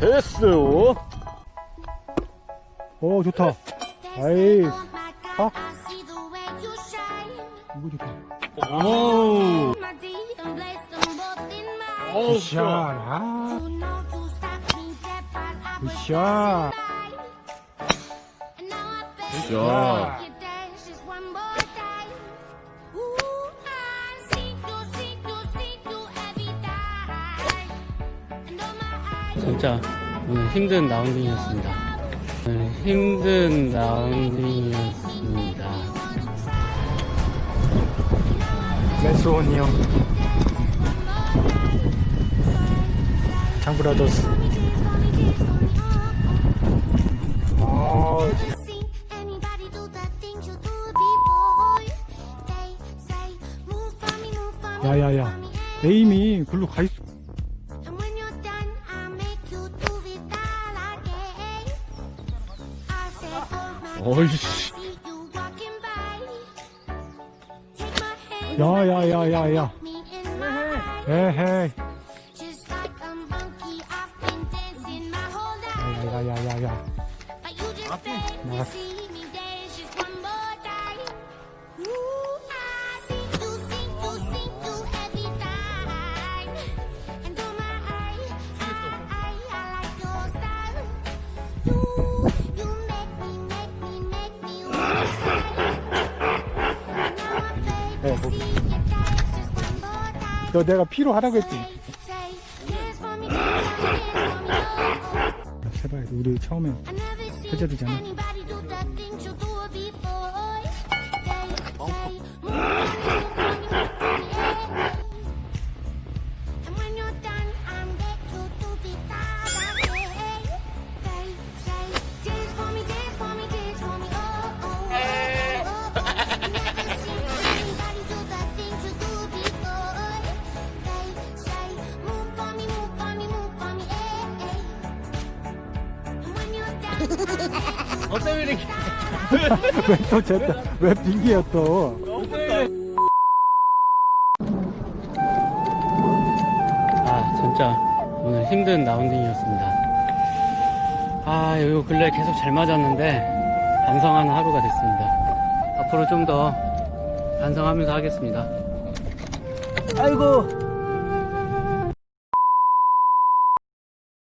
됐어요. 오, 좋다. 아이, 아, 이거 좋다. 오. 굿샷, 아, 굿샷. 굿샷. 진짜 오늘 힘든 라운딩이었습니다. 오늘 힘든 라운딩이었습니다. 맨스원이 형. 장브라더스. 아, 야야야. 에임이 글로 가 있어. 어이씨. 야야야야야. 에헤이. 야야야야야. Just 네, 뭐. time. 너 내가 피로 하라고 했지. Oh, oh. 제발, 우리 처음에 해제되잖아. 어쩜 이렇게. 또 쟤, 왜 빙기야 또? 아, 진짜 오늘 힘든 라운딩이었습니다. 아, 요 근래 계속 잘 맞았는데 반성하는 하루가 됐습니다. 앞으로 좀 더 반성하면서 하겠습니다. 아이고,